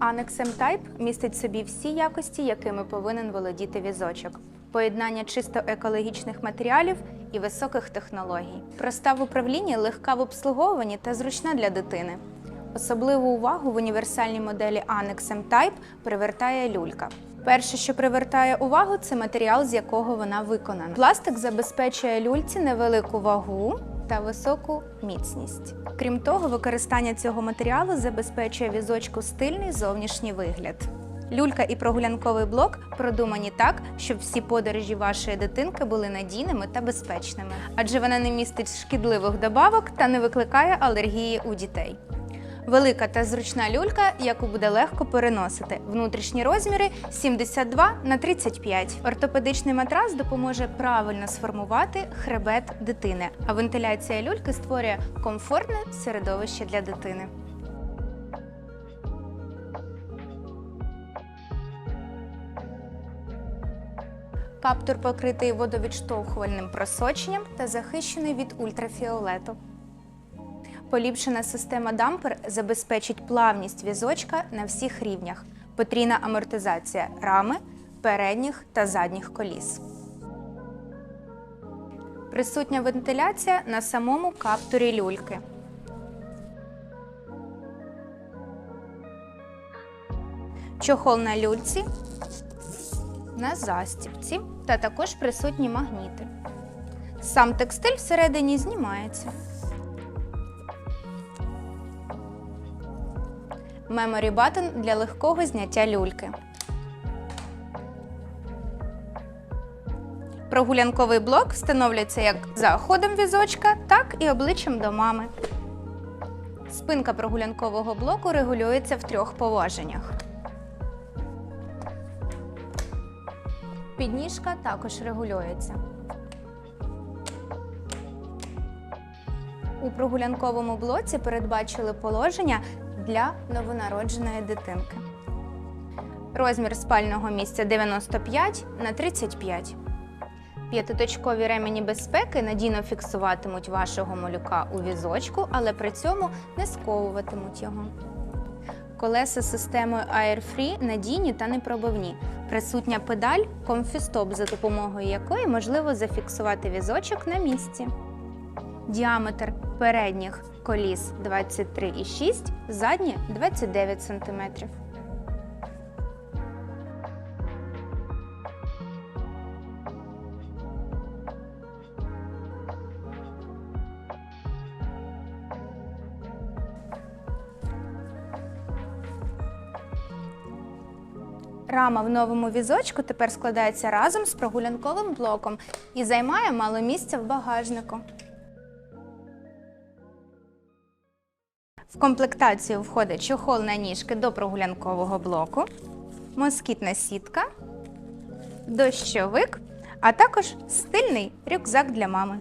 Annex M-Type містить собі всі якості, якими повинен володіти візочок. Поєднання чисто екологічних матеріалів і високих технологій. Проста в управлінні, легка в обслуговуванні та зручна для дитини. Особливу увагу в універсальній моделі Annex M-Type привертає люлька. Перше, що привертає увагу, це матеріал, з якого вона виконана. Пластик забезпечує люльці невелику вагу та високу міцність. Крім того, використання цього матеріалу забезпечує візочку стильний зовнішній вигляд. Люлька і прогулянковий блок продумані так, щоб всі подорожі вашої дитинки були надійними та безпечними, адже вона не містить шкідливих добавок та не викликає алергії у дітей. Велика та зручна люлька, яку буде легко переносити. Внутрішні розміри 72 на 35. Ортопедичний матрас допоможе правильно сформувати хребет дитини, а вентиляція люльки створює комфортне середовище для дитини. Каптур покритий водовідштовхувальним просоченням та захищений від ультрафіолету. Поліпшена система дампер забезпечить плавність візочка на всіх рівнях, потрійна амортизація рами, передніх та задніх коліс. Присутня вентиляція на самому каптурі люльки. Чохол на люльці, на застібці та також присутні магніти. Сам текстиль всередині знімається. Memory Button для легкого зняття люльки. Прогулянковий блок встановлюється як за ходом візочка, так і обличчям до мами. Спинка прогулянкового блоку регулюється в трьох положеннях. Підніжка також регулюється. У прогулянковому блоці передбачили положення для новонародженої дитинки. Розмір спального місця 95 на 35. П'ятиточкові ремені безпеки надійно фіксуватимуть вашого малюка у візочку, але при цьому не сковуватимуть його. Колеса з системою Airfree надійні та непробивні. Присутня педаль Comfy-Stop, за допомогою якої можливо зафіксувати візочок на місці. Діаметр передніх коліс 23,6, задні 29 см. Рама в новому візочку тепер складається разом з прогулянковим блоком і займає мало місця в багажнику. В комплектацію входить чохол на ніжки до прогулянкового блоку, москітна сітка, дощовик, а також стильний рюкзак для мами.